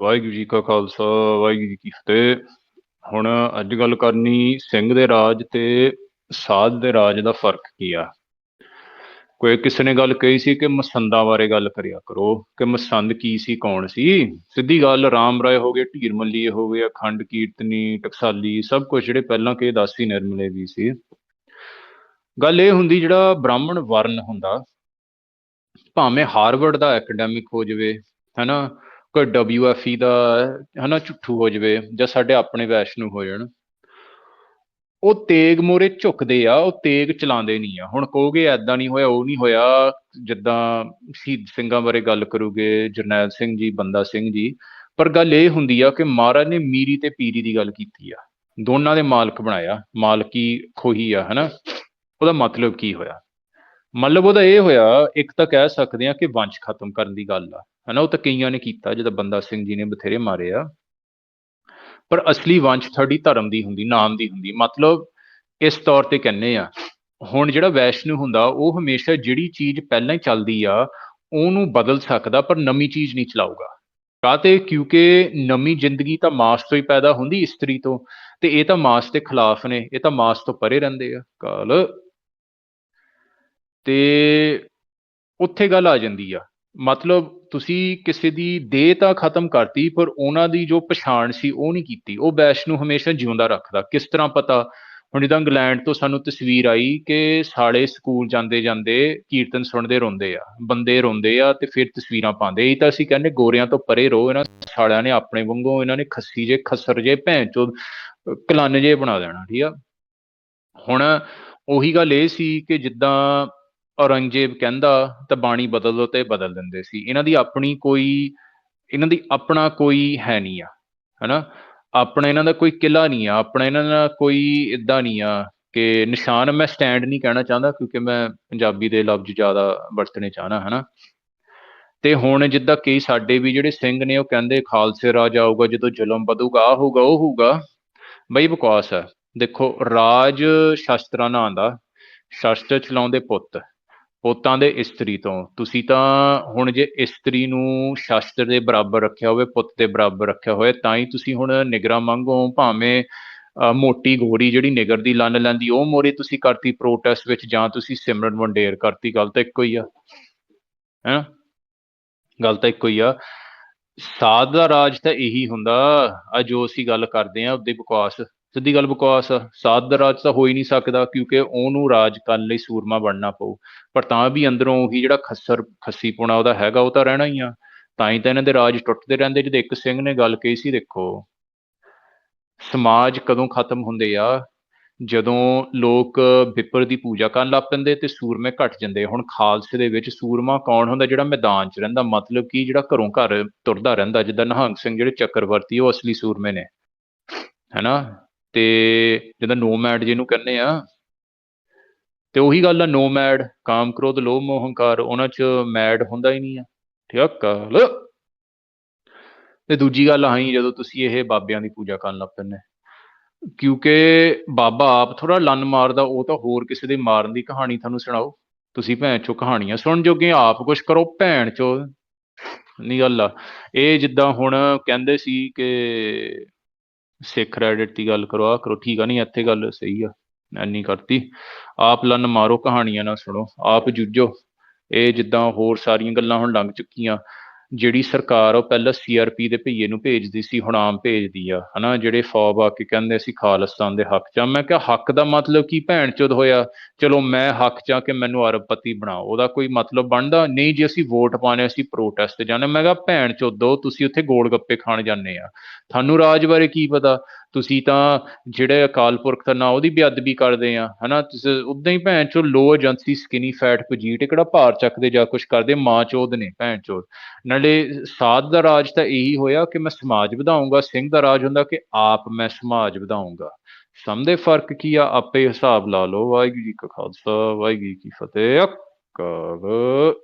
ਵਾਹਿਗੁਰੂ ਜੀ ਕਾ ਖਾਲਸਾ, ਵਾਹਿਗੁਰੂ ਜੀ ਕੀ ਫਤਿਹ। ਹੁਣ ਅੱਜ ਗੱਲ ਕਰਨੀ ਸਿੰਘ ਦੇ ਰਾਜ ਤੇ ਸਾਧ ਦੇ ਰਾਜ ਦਾ ਫ਼ਰਕ ਕੀ ਆ? ਕੋਈ ਕਿਸੇ ਨੇ ਗੱਲ ਕਹੀ ਸੀ ਕਿ ਮਸੰਦਾਂ ਬਾਰੇ ਗੱਲ ਕਰਿਆ ਕਰੋ, ਕਿ ਮਸੰਦ ਕੀ ਸੀ, ਕੌਣ ਸੀ? ਸਿੱਧੀ ਗੱਲ ਰਾਮ ਰਾਏ ਹੋ ਗਏ, ਢੀਰ ਮੱਲੀਏ ਹੋ ਗਏ, ਅਖੰਡ ਕੀਰਤਨੀ, ਟਕਸਾਲੀ, ਸਭ ਕੁਝ ਜਿਹੜੇ ਪਹਿਲਾਂ ਕੇ ਦਾਸੀ ਨਿਰਮਲੇ ਵੀ ਸੀ। ਗੱਲ ਇਹ ਹੁੰਦੀ ਜਿਹੜਾ ਬ੍ਰਾਹਮਣ ਵਰਨ ਹੁੰਦਾ, ਭਾਵੇਂ ਹਾਰਵਰਡ ਦਾ ਐਕੈਡੈਮਿਕ ਹੋ ਜਾਵੇ, ਹੈਨਾ ਕੋਈ ਡਬਲਯੂਐਫਈ ਦਾ ਹਨਾ ਝੁੱਠੂ ਹੋ ਜਵੇ ਜਾਂ ਸਾਡੇ ਆਪਣੇ ਵੈਸ਼ਨੂ ਹੋ ਜਾਣ। ਉਹ ਤੇਗ ਮੋਰੇ ਝੁਕਦੇ ਆ, ਉਹ ਤੇਗ ਚਲਾਉਂਦੇ ਨਹੀਂ ਆ। ਹੁਣ ਕਹੋਗੇ ਐਦਾਂ ਨਹੀਂ ਹੋਇਆ, ਉਹ ਨਹੀਂ ਹੋਇਆ। ਜਿੱਦਾਂ ਸ਼ਹੀਦ ਸਿੰਘਾਂ ਬਾਰੇ ਗੱਲ ਕਰੋਗੇ, ਜਰਨੈਲ ਸਿੰਘ ਜੀ, ਬੰਦਾ ਸਿੰਘ ਜੀ। ਪਰ ਗੱਲ ਇਹ ਹੁੰਦੀ ਆ ਕਿ ਮਹਾਰਾਜ ਨੇ ਮੀਰੀ ਤੇ ਪੀਰੀ ਦੀ ਗੱਲ ਕੀਤੀ ਆ। ਦੋਨਾਂ ਦੇ ਮਾਲਕ ਬਣਾਇਆ, ਮਾਲਕੀ ਖੋਹੀ ਆ ਹਨਾ ਉਹਦਾ ਮਤਲਬ ਕੀ ਹੋਇਆ? ਮਤਲਬ ਉਹਦਾ ਇਹ ਹੋਇਆ, ਇੱਕ ਤਾਂ ਕਹਿ ਸਕਦੇ ਆ ਕਿ ਵੰਸ਼ ਖਤਮ ਕਰਨ ਦੀ ਗੱਲ ਆ। ਹਨਾ, ਉਹ ਤਾਂ ਕਈਆਂ ਨੇ ਕੀਤਾ ਜਿਹਦਾ ਬੰਦਾ ਸਿੰਘ ਜੀ ਨੇ ਬਥੇਰੇ ਮਾਰੇ ਆ। ਪਰ ਅਸਲੀ ਵਾਂਛ ਤੁਹਾਡੀ ਧਰਮ ਦੀ ਹੁੰਦੀ, ਨਾਮ ਦੀ ਹੁੰਦੀ। ਮਤਲਬ ਇਸ ਤੌਰ ਤੇ ਕਹਿੰਨੇ ਆ, ਹੁਣ ਜਿਹੜਾ ਵੈਸ਼ਨੂ ਹੁੰਦਾ, ਉਹ ਹਮੇਸ਼ਾ ਜਿਹੜੀ ਚੀਜ਼ ਪਹਿਲਾਂ ਹੀ ਚੱਲਦੀ ਆ, ਉਹਨੂੰ ਬਦਲ ਸਕਦਾ, ਪਰ ਨਵੀਂ ਚੀਜ਼ ਨਹੀਂ ਚਲਾਊਗਾ। ਕਾਤੇ ਕਿਉਂਕਿ ਨਵੀਂ ਜ਼ਿੰਦਗੀ ਤਾਂ ਮਾਸ ਤੋਂ ਹੀ ਪੈਦਾ ਹੁੰਦੀ, ਇਸਤਰੀ ਤੋਂ। ਤੇ ਇਹ ਤਾਂ ਮਾਸ ਦੇ ਖਿਲਾਫ ਨੇ, ਇਹ ਤਾਂ ਮਾਸ ਤੋਂ ਪਰੇ ਰਹਿੰਦੇ ਆ, ਕਾਲ। ਤੇ ਉੱਥੇ ਗੱਲ ਆ ਜਾਂਦੀ ਆ ਮਤਲਬ ਤੁਸੀਂ ਕਿਸੇ ਦੀ ਦੇਹ ਤਾਂ ਖਤਮ ਕਰਤੀ, ਪਰ ਉਹਨਾਂ ਦੀ ਜੋ ਪਛਾਣ ਸੀ ਉਹ ਨਹੀਂ ਕੀਤੀ। ਉਹ ਬੈਸ਼ ਨੂੰ ਹਮੇਸ਼ਾ ਜਿਉਂਦਾ ਰੱਖਦਾ। ਕਿਸ ਤਰ੍ਹਾਂ ਪਤਾ? ਹੁਣ ਜਿੱਦਾਂ ਇੰਗਲੈਂਡ ਤੋਂ ਸਾਨੂੰ ਤਸਵੀਰ ਆਈ ਕਿ ਸਾਲੇ ਸਕੂਲ ਜਾਂਦੇ ਜਾਂਦੇ ਕੀਰਤਨ ਸੁਣਦੇ ਰੋਂਦੇ ਆ, ਬੰਦੇ ਰੋਂਦੇ ਆ ਤੇ ਫਿਰ ਤਸਵੀਰਾਂ ਪਾਉਂਦੇ। ਇਹ ਤਾਂ ਅਸੀਂ ਕਹਿੰਦੇ ਗੋਰਿਆਂ ਤੋਂ ਪਰੇ ਰੋ ਇਹਨਾਂ ਸਾਲਿਆਂ ਨੇ ਆਪਣੇ ਵਾਂਗੂ ਇਹਨਾਂ ਨੇ ਖੱਸੀ ਜੇ ਖਸਰ ਜੇ, ਭੈਣ ਚੋ ਕਲਨ ਜੇ ਬਣਾ ਦੇਣਾ, ਠੀਕ ਆ? ਹੁਣ ਉਹੀ ਗੱਲ ਇਹ ਸੀ ਕਿ ਜਿੱਦਾਂ ਔਰੰਗਜ਼ੇਬ ਕਹਿੰਦਾ ਤਾਂ ਬਾਣੀ ਬਦਲ ਦੋ ਤੇ ਬਦਲ ਦਿੰਦੇ ਸੀ। ਇਹਨਾਂ ਦੀ ਆਪਣੀ ਕੋਈ, ਇਹਨਾਂ ਦੀ ਆਪਣਾ ਕੋਈ ਹੈ ਨਹੀਂ ਆ, ਹਨਾ? ਆਪਣਾ ਇਹਨਾਂ ਦਾ ਕੋਈ ਕਿਲਾ ਨਹੀਂ ਆ, ਆਪਣਾ ਇਹਨਾਂ ਦਾ ਕੋਈ ਇਦਾਂ ਨਹੀਂ ਆ ਕਿ ਨਿਸ਼ਾਨ ਮੈਂ ਸਟੈਂਡ ਨਹੀਂ ਕਹਿਣਾ ਚਾਹੁੰਦਾ ਕਿਉਂਕਿ ਮੈਂ ਪੰਜਾਬੀ ਦੇ ਲਫ਼ਜ਼ ਜ਼ਿਆਦਾ ਵਰਤਣੇ ਚਾਹਨਾ ਹਨਾ? ਤੇ ਹੁਣ ਜਿੱਦਾਂ ਕਿ ਸਾਡੇ ਵੀ ਜਿਹੜੇ ਸਿੰਘ ਨੇ ਉਹ ਕਹਿੰਦੇ, ਖਾਲਸੇ ਰਾਜ ਆਊਗਾ, ਜਦੋਂ ਜ਼ੁਲਮ ਵਧੂਗਾ ਆ ਹੋਊਗਾ, ਉਹ ਹੋਊਗਾ। ਬਈ ਬਕਵਾਸ ਹੈ। ਦੇਖੋ, ਰਾਜ ਸ਼ਸਤਰਾਂ ਨਾਲ ਆਂਦਾ ਸ਼ਸਤਰ ਚਲਾਉਂਦੇ ਪੁੱਤ। ਪੁੱਤਾਂ ਦੇ ਇਸਤਰੀ ਤੋਂ। ਤੁਸੀਂ ਤਾਂ ਹੁਣ ਜੇ ਇਸਤਰੀ ਨੂੰ ਸ਼ਾਸਤਰ ਦੇ ਬਰਾਬਰ ਰੱਖਿਆ ਹੋਵੇ, ਪੁੱਤ ਦੇ ਬਰਾਬਰ ਰੱਖਿਆ ਹੋਵੇ, ਤਾਂ ਹੀ ਤੁਸੀਂ ਹੁਣ ਨਿਗਰਾ ਮੰਗੋ ਭਾਵੇਂ ਮੋਟੀ ਗੋਰੀ ਜਿਹੜੀ ਨਿਗਰ ਦੀ ਲੰਨ ਲੈਂਦੀ, ਉਹ ਮੋਰੇ ਤੁਸੀਂ ਕਰਤੀ ਪ੍ਰੋਟੈਸਟ ਵਿੱਚ, ਜਾਂ ਤੁਸੀਂ ਸਿਮਰਨ ਵੰਡੇਰ ਕਰਤੀ। ਗੱਲ ਤਾਂ ਇੱਕੋ ਹੀ ਆ। ਹੈ? ਗੱਲ ਤਾਂ ਇੱਕੋ ਹੀ ਆ। ਸਾਧ ਦਾ ਰਾਜ ਤਾਂ ਇਹੀ ਹੁੰਦਾ। ਆ ਜੋ ਅਸੀਂ ਗੱਲ ਕਰਦੇ ਆ ਉਹਦੇ ਬਕਵਾਸ ਸਿੱਧੀ ਗੱਲ ਬਕਵਾਸ ਆ, ਸਾਧ ਦਾ ਰਾਜ ਤਾਂ ਹੋ ਹੀ ਨਹੀਂ ਸਕਦਾ ਕਿਉਂਕਿ ਉਹਨੂੰ ਰਾਜ ਕਰਨ ਲਈ ਸੂਰਮਾ ਬਣਨਾ ਪਊ। ਪਰ ਤਾਂ ਵੀ ਅੰਦਰੋਂ ਉਹੀ ਜਿਹੜਾ ਖੱਸਰ, ਖੱਸੀ ਪੁਣਾ ਉਹਦਾ ਹੈਗਾ, ਉਹ ਤਾਂ ਰਹਿਣਾ ਹੀ ਆ। ਤਾਂ ਹੀ ਤਾਂ ਇਹਨਾਂ ਦੇ ਰਾਜ ਟੁੱਟਦੇ ਰਹਿੰਦੇ, ਜਦੋਂ ਇੱਕ ਸਿੰਘ ਨੇ ਗੱਲ ਕਹੀ ਸੀ, ਦੇਖੋ, ਸਮਾਜ ਕਦੋਂ ਖਤਮ ਹੁੰਦੇ ਆ? ਜਦੋਂ ਲੋਕ ਵਿਪਰ ਦੀ ਪੂਜਾ ਕਰਨ ਲੱਗ ਪੈਂਦੇ ਤੇ ਸੂਰਮੇ ਘਟ ਜਾਂਦੇ। ਹੁਣ ਖਾਲਸੇ ਦੇ ਵਿੱਚ ਸੂਰਮਾ ਕੌਣ ਹੁੰਦਾ? ਜਿਹੜਾ ਮੈਦਾਨ 'ਚ ਰਹਿੰਦਾ, ਮਤਲਬ ਕਿ ਜਿਹੜਾ ਘਰੋਂ ਘਰ ਤੁਰਦਾ ਰਹਿੰਦਾ, ਜਿੱਦਾਂ ਨਿਹੰਗ ਸਿੰਘ ਜਿਹੜੇ ਚੱਕਰਵਰਤੀ, ਉਹ ਅਸਲੀ ਸੂਰਮੇ ਨੇ। ਹੈਨਾ? ਤੇ ਜਿਹਦਾ ਨੋਮੈਡ ਜਿਹਨੂੰ ਕਹਿੰਦੇ ਆ, ਤੇ ਉਹੀ ਗੱਲ ਆ ਨੋਮੈਡ ਕਾਮ ਕ੍ਰੋਧ, ਲੋਭ, ਮੋਹ, ਹੰਕਾਰ, ਉਹਨਾਂ 'ਚ ਮੈਡ ਹੁੰਦਾ ਹੀ ਨਹੀਂ ਆ। ਠੀਕ ਆ ਤੇ ਦੂਜੀ ਗੱਲ ਆਹੀ ਜਦੋਂ ਤੁਸੀਂ ਇਹ ਬਾਬਿਆਂ ਦੀ ਪੂਜਾ ਕਰਨ ਲੱਗ ਪੈਂਦੇ। ਕਿਉਂਕਿ ਬਾਬਾ ਆਪ ਥੋੜਾ ਲੰਨ ਮਾਰਦਾ, ਉਹ ਤਾਂ ਹੋਰ ਕਿਸੇ ਦੇ ਮਾਰਨ ਦੀ ਕਹਾਣੀ ਤੁਹਾਨੂੰ ਸੁਣਾਓ। ਤੁਸੀਂ ਭੈਣ ਚੋ ਕਹਾਣੀਆਂ ਸੁਣ ਜੋਗੇ, ਆਪ ਕੁਝ ਕਰੋ, ਭੈਣ ਚੋ। ਨਹੀਂ ਗੱਲ ਆ। ਇਹ ਜਿੱਦਾਂ ਹੁਣ ਕਹਿੰਦੇ ਸੀ ਕਿ ਸਿੱਖ ਕ੍ਰੈਡਿਟ ਦੀ ਗੱਲ ਕਰੋ ਆ ਕਰੋ, ਠੀਕ ਆ, ਨਹੀਂ ਇੱਥੇ ਗੱਲ ਸਹੀ ਆ, ਐਨੀ ਕਰਤੀ। ਆਪ ਲੰਨ ਮਾਰੋ ਕਹਾਣੀਆਂ ਨਾ ਸੁਣੋ, ਆਪ ਜੂਝੋ, ਇਹ ਜਿੱਦਾਂ ਹੋਰ ਸਾਰੀਆਂ ਗੱਲਾਂ ਹੁਣ ਲੰਘ ਚੁੱਕੀਆਂ। ਜਿਹੜੀ ਸਰਕਾਰ ਉਹ ਪਹਿਲਾਂ ਸੀਆਰਪੀ ਦੇ ਭਈਏ ਨੂੰ ਭੇਜਦੀ ਸੀ, ਹੁਣ ਆਮ ਭੇਜਦੀ ਆ, ਹਨਾ? ਜਿਹੜੇ ਫੌਬ ਆ ਕੇ ਕਹਿੰਦੇ ਸੀ ਖਾਲਿਸਤਾਨ ਦੇ ਹੱਕ 'ਚ। ਮੈਂ ਕਿਹਾ ਹੱਕ ਦਾ ਮਤਲਬ ਕੀ ਭੈਣ ਚੋਦ ਹੋਇਆ? ਚਲੋ ਮੈਂ ਹੱਕ 'ਚ ਆ ਕੇ ਮੈਨੂੰ ਅਰਬਪਤੀ ਬਣਾਓ। ਉਹਦਾ ਕੋਈ ਮਤਲਬ ਬਣਦਾ? ਨਹੀਂ ਜੇ, ਅਸੀਂ ਵੋਟ ਪਾਣੇ ਅਸੀਂ ਪ੍ਰੋਟੈਸਟ ਜਾਣੇ ਮੈਂ ਕਿਹਾ ਭੈਣ ਚੋਦੋ, ਤੁਸੀਂ ਉੱਥੇ ਗੋਲ ਗੱਪੇ ਖਾਣ ਜਾਂਦੇ ਆ। ਤੁਹਾਨੂੰ ਰਾਜ ਬਾਰੇ ਕੀ ਪਤਾ? ਤੁਸੀਂ ਤਾਂ ਜਿਹੜੇ ਅਕਾਲ ਪੁਰਖ ਦਾ ਨਾਂ ਉਹਦੀ ਬੇਅਦਬੀ ਕਰਦੇ ਆ, ਹਨਾ? ਤੁਸੀਂ ਉਦਾਂ ਹੀ ਭੈਣ ਚੋ ਲੋ ਏਜੰਸੀ ਸਕਿਨੀ ਫੈਟ ਪਜੀਟ ਕਿਹੜਾ ਭਾਰ ਚੱਕਦੇ ਜਾਂ ਕੁਝ ਕਰਦੇ? ਮਾਂ ਚੋਦ ਨੇ ਭੈਣ ਚੋਦ। ਨਾਲੇ ਸਾਧ ਦਾ ਰਾਜ ਤਾਂ ਇਹੀ ਹੋਇਆ ਕਿ ਮੈਂ ਸਮਾਜ ਵਧਾਉਂਗਾ ਸਿੰਘ ਦਾ ਰਾਜ ਹੁੰਦਾ ਕਿ ਆਪ ਮੈਂ ਸਮਾਜ ਵਧਾਉਂਗਾ ਸਮਝਦੇ ਫ਼ਰਕ ਕੀ ਆ? ਆਪੇ ਹਿਸਾਬ ਲਾ ਲਓ। ਵਾਹਿਗੁਰੂ ਜੀ ਕਾ ਖਾਲਸਾ, ਵਾਹਿਗੁਰੂ ਜੀ ਕੀ ਫਤਿਹ। ਅਕਾਲ